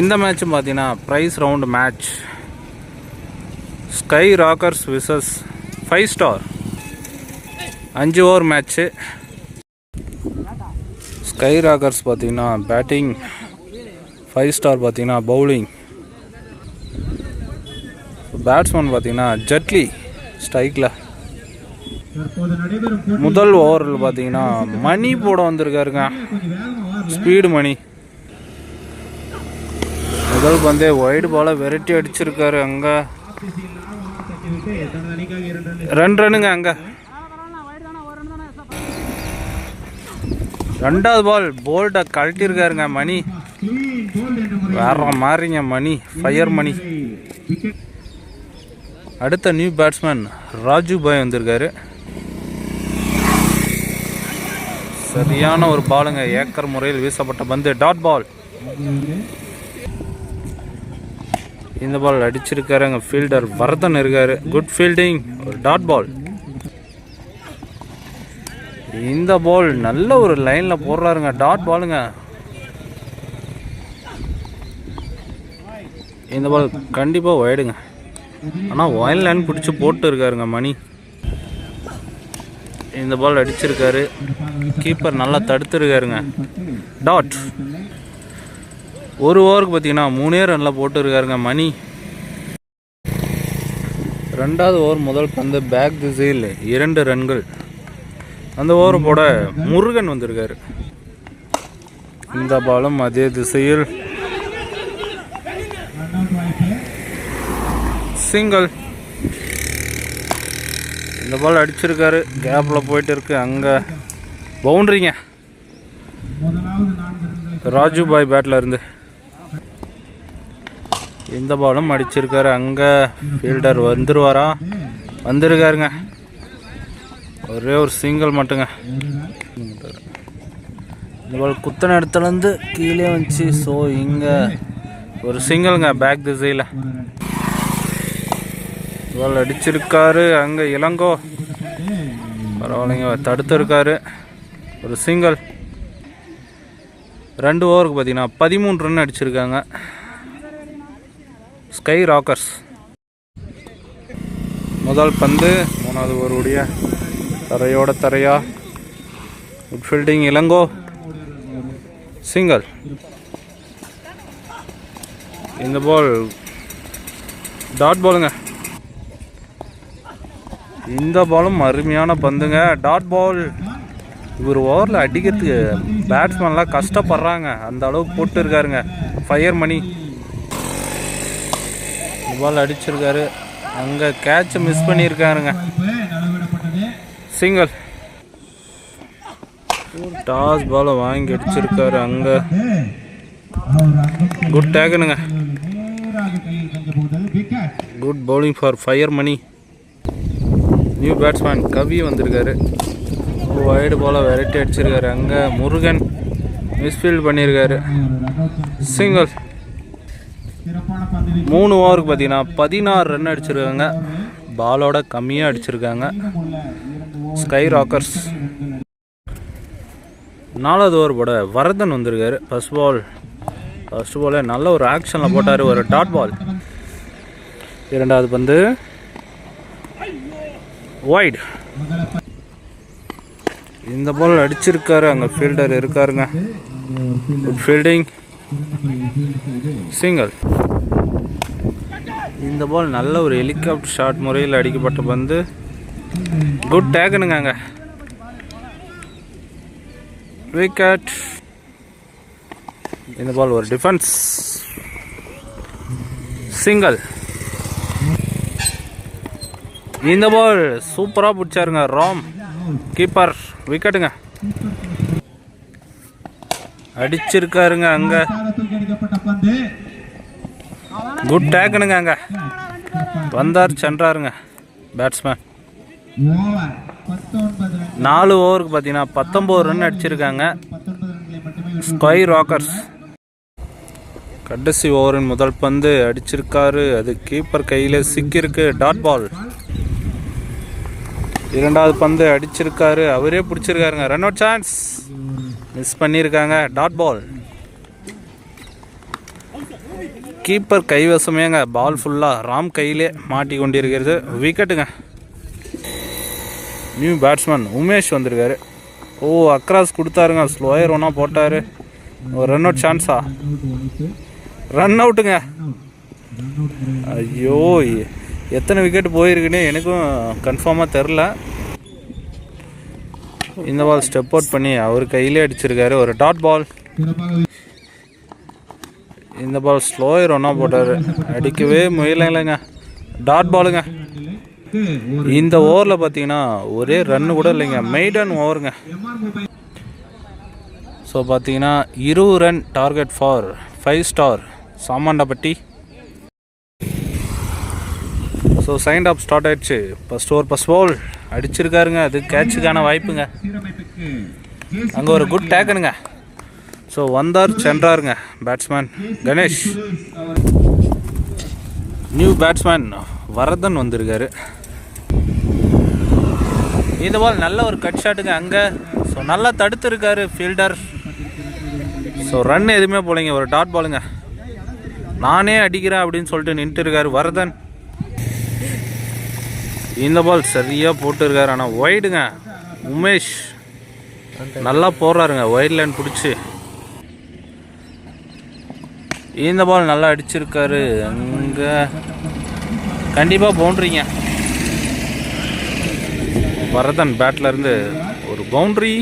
இந்த மேட்ச்சும் பார்த்தீங்கன்னா prize round match sky rockers versus five star அஞ்சு ஓவர் மேட்ச்சு ஸ்கை ராக்கர்ஸ் பார்த்தீங்கன்னா பேட்டிங் ஃபைவ் ஸ்டார் பார்த்தீங்கன்னா பவுலிங் பேட்ஸ்மேன் பார்த்தீங்கன்னா ஜட்லி ஸ்ட்ரைக்கில் முதல் ஓவரில் பார்த்தீங்கன்னா மணி போட வந்திருக்காருங்க. ஸ்பீடு மணி. முதல் பந்தே ஒயிடு பாலை விரட்டி அடிச்சிருக்காரு அங்கே. ரெண்டு ரன்னுங்க அங்கே. ரெண்டாவது பால் போல்டை கழட்டியிருக்காருங்க மணி. வேற மாறிங்க மணி ஃபயர் மணி. அடுத்த நியூ பேட்ஸ்மேன் ராஜு பாய் வந்திருக்காரு. சரியான ஒரு பாலுங்க ஏக்கர் முறையில் வீசப்பட்ட பந்து. டாட் பால் இந்த பால் அடிச்சிருக்காருங்க ஃபீல்டர் வரதன் இருக்காரு. குட் ஃபீல்டிங் ஒரு டாட் பால் இந்த பால் நல்ல ஒரு லைனில் போடுறாருங்க. டாட் பாலுங்க இந்த பால் கண்டிப்பாக ஒயிடுங்க ஆனால் ஒயின் லைன் பிடிச்சி போட்டு இருக்காருங்க மணி. இந்த பால் அடிச்சிருக்காரு. கீப்பர் நல்லா தடுத்துருக்காருங்க. டாட் ஒரு ஓவருக்கு பார்த்தீங்கன்னா மூணே ரனில் போட்டுருக்காருங்க மணி. ரெண்டாவது ஓவர் முதல் பந்து பேக் திசையில் இரண்டு ரன்கள். அந்த ஓவர் போட முருகன் வந்திருக்காரு. இந்த பாலும் அதே திசையில். சிங்கிள் இந்த பால் அடிச்சிருக்காரு. கேப்பில் போயிட்டு இருக்கு. அங்கே பவுண்ட்ரிங்க முதலாவது ராஜு பாய் பேட்டில் இருந்து. இந்த பாலும் அடிச்சிருக்காரு. அங்கே ஃபீல்டர் வந்துருவாரா? வந்திருக்காருங்க. ஒரே ஒரு சிங்கிள் மட்டுங்க. இந்த பால் குத்தன இடத்துலேருந்து கீழே வந்துச்சு. ஸோ இங்கே ஒரு சிங்கிள்ங்க பேக் திசையில். பால் அடிச்சிருக்காரு. அங்கே இளங்கோ. பரவாயில்லைங்க தடுத்துருக்காரு. ஒரு சிங்கிள் ரெண்டு ஓவருக்கு பார்த்தீங்கன்னா பதிமூணு ரன் அடிச்சிருக்காங்க. ஸ்கை ராக்கர்ஸ் முதல் பந்து மூணாவது ஓவருடைய தரையோட தரையா. Good fielding Ilango. சிங்கிள் இந்த பால் டாட் பாலுங்க இந்த பாலும் அருமையான பந்துங்க. டாட் பால் இவர் ஓவரில் அடிக்கிறதுக்கு பேட்ஸ்மேன்லாம் கஷ்டப்படுறாங்க. அந்த அளவுக்கு போட்டு இருக்காருங்க ஃபயர் மணி பால் அடிச்சிருக்காரு. அங்கே கேட்சை மிஸ் பண்ணியிருக்காருங்க. சிங்கிள் டாஸ் பாலை வாங்கி அடிச்சிருக்காரு அங்கே. Good டேக்கனுங்க good bowling for fire Mani new batsman Kavi வந்திருக்காரு. வைடு போல வெரைட்டி அடிச்சிருக்காரு. அங்கே முருகன் மிஸ்ஃபீல்ட் பண்ணியிருக்காரு சிங்கிள் மூணு ஓவருக்கு பார்த்தீங்கன்னா பதினாறு ரன் அடிச்சிருக்காங்க. பாலோட கம்மியாக அடிச்சிருக்காங்க. Sky Rockers. நாலாவது ஓவர் போட வரதன் வந்திருக்காரு. ஃபர்ஸ்ட் பால் ஃபர்ஸ்ட் பாலே நல்ல ஒரு ஆக்ஷனில் போட்டார். ஒரு டாட் பால் இரண்டாவது பந்து. ஒயிட் இந்த பால் அடிச்சிருக்காரு. அங்கே ஃபீல்டர் இருக்காருங்க. குட் ஃபீல்டிங் சிங்கிள் இந்த பால் நல்ல ஒரு ஹெலிகாப்டர் ஷாட் முறையில் அடிக்கப்பட்ட பந்து. குட் டேக்னுங்க அங்கே விக்கெட் இந்த பால் ஒரு டிஃபென்ஸ் சிங்கிள் இந்த பால் சூப்பராக பிடிச்சாருங்க ராம் கீப்பர் விக்கெட்டுங்க அடிச்சிருக்காருங்க அங்கே. குட் டேக்குனுங்க அங்கே. வந்தார் சென்றாருங்க. பேட்ஸ்மேன் நாலு ஓவருக்கு பார்த்தீங்கன்னா பத்தொம்போது ரன் அடிச்சிருக்காங்க. ஸ்கொய் ஸ்கை ராக்கர்ஸ் கடைசி ஓவரின் முதல் பந்து அடிச்சிருக்காரு. அது கீப்பர் கையில் சிக்கியிருக்கு. டாட் பால் இரண்டாவது பந்து அடிச்சிருக்காரு. அவரே பிடிச்சிருக்காருங்க. ரன் அவுட் சான்ஸ் மிஸ் பண்ணியிருக்காங்க. டாட் பால் கீப்பர் கைவசமேங்க. பால் ஃபுல்லாக ராம் கையிலே மாட்டி கொண்டிருக்கிறது விக்கெட்டுங்க நியூ பேட்ஸ்மேன் உமேஷ் வந்திருக்காரு. ஓ அக்ராஸ் கொடுத்தாருங்க. ஸ்லோயர் ஒன்றா போட்டார். ஒரு ரன் அவுட் சான்ஸா ரன் அவுட்டுங்க ஐயோ எத்தனை விக்கெட் போயிருக்குன்னு எனக்கும் கன்ஃபார்மாக தெரில இந்த பால் ஸ்டெப் அவுட் பண்ணி அவர் கையிலே அடிச்சிருக்காரு. ஒரு டாட் பால் இந்த பால் ஸ்லோயர் ஒன்றா போட்டார். அடிக்கவே முயலைங்க டாட் பாலுங்க இந்த ஓவரில் பார்த்தீங்கன்னா ஒரே ரன்னு கூட இல்லைங்க. மெய்டன் ஓவருங்க ஸோ பார்த்தீங்கன்னா இருபது run target for five star Samandapatti so sign off start ஆயிடுச்சு. ஃபஸ்ட் ஓவர் ஃபஸ்ட் பால் அடிச்சிருக்காருங்க. அது கேட்சுக்கான வாய்ப்புங்க. அங்கே ஒரு குட் டேக்கனுங்க ஸோ வந்தார் சென்றாருங்க batsman Ganesh new batsman Varadhan வந்திருக்காரு இந்த பால் நல்ல ஒரு கட் ஷாட்டுங்க அங்கே. ஸோ நல்லா தடுத்துருக்காரு ஃபீல்டர் ஸோ ரன் எதுவுமே போலைங்க ஒரு டாட் பாலுங்க நானே அடிக்கிறேன் அப்படின்னு சொல்லிட்டு நின்றுட்டு இருக்காரு வரதன் இந்த பால் சரியாக போட்டுருக்காரு ஆனால் ஒய்டுங்க உமேஷ். நல்லா போடுறாருங்க ஒயிட் லைன் பிடிச்சி. இந்த பால் நல்லா அடிச்சிருக்காரு. அங்கே கண்டிப்பாக பவுண்ட்ரிங்க வரதன் பேட்லேருந்து ஒரு பவுண்ட்ரி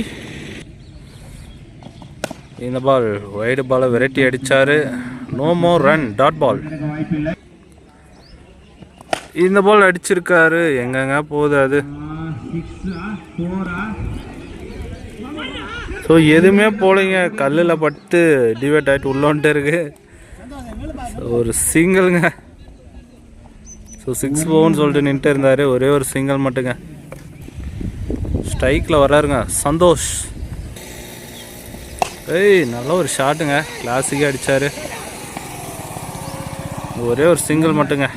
இந்த பால் ஒயிட் பாலை வெரைட்டி அடித்தார் no more run dot ball இந்த பால் அடிச்சிருக்காரு. எங்கங்க போகுது அது? ஸோ எதுவுமே போலீங்க கல்லில் பட்டு டிவேட் ஆகிட்டு உள்ளோன்ட்டு இருக்குது ஒரு சிங்கிள்ங்க ஸோ சிக்ஸ் போன்னு சொல்லிட்டு நின்றுட்டு இருந்தார். ஒரே ஒரு சிங்கிள் மட்டுங்க. ஸ்ட்ரைக்கில் வராருங்க சந்தோஷ். ஏய் நல்ல ஒரு ஷாட்டுங்க கிளாஸிக்காக அடித்தார் ஒரே ஒரு சிங்கிள் மட்டுங்க.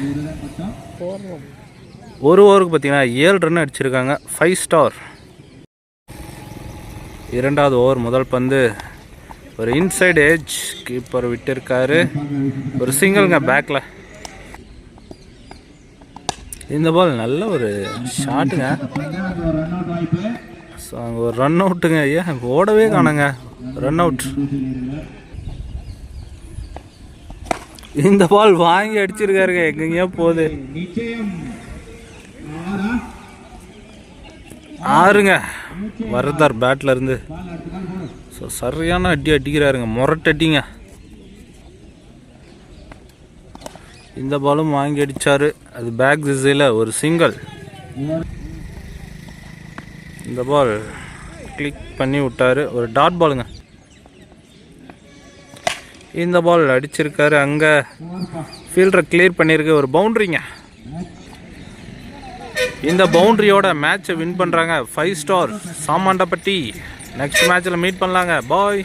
ஒரு ஓவருக்கு பார்த்தீங்கன்னா ஏழு ரன் அடிச்சிருக்காங்க. ஃபைவ் ஸ்டார் இரண்டாவது ஓவர் முதல் பந்து. ஒரு இன்சைடு ஏஜ் கீப்பர் விட்டிருக்காரு. ஒரு சிங்கிள்ங்க பேக்கில் இந்த பால் நல்ல ஒரு ஷாட்டுங்க ஒரு ரன் ஸோ அங்கே ஒரு ரன் அவுட்டுங்க ஐயா. ஓடவே காணுங்க. ரன் அவுட் இந்த பால் வாங்கி அடிச்சிருக்காருங்க. எங்கெங்கேயோ போகுது. ஆறுங்க. வரதார் பேட்டில் இருந்து. ஸோ சரியான அடி அடிக்கிறாருங்க. முரட்டடிங்க. இந்த பாலும் வாங்கி அடித்தார் அது பேக் திசையில் ஒரு சிங்கிள் இந்த பால் கிளிக் பண்ணி விட்டாரு. ஒரு டாட் பாலுங்க இந்த பால் அடிச்சிருக்காரு. அங்கே ஃபீல்டரை கிளியர் பண்ணியிருக்கு. ஒரு பவுண்ட்ரிங்க இந்த பவுண்டரியோட மேட்சை வின் பண்ணுறாங்க ஃபைவ் ஸ்டார் சாமாண்டப்பட்டி நெக்ஸ்ட் மேட்ச்சில் மீட் பண்ணலாங்க. பாய்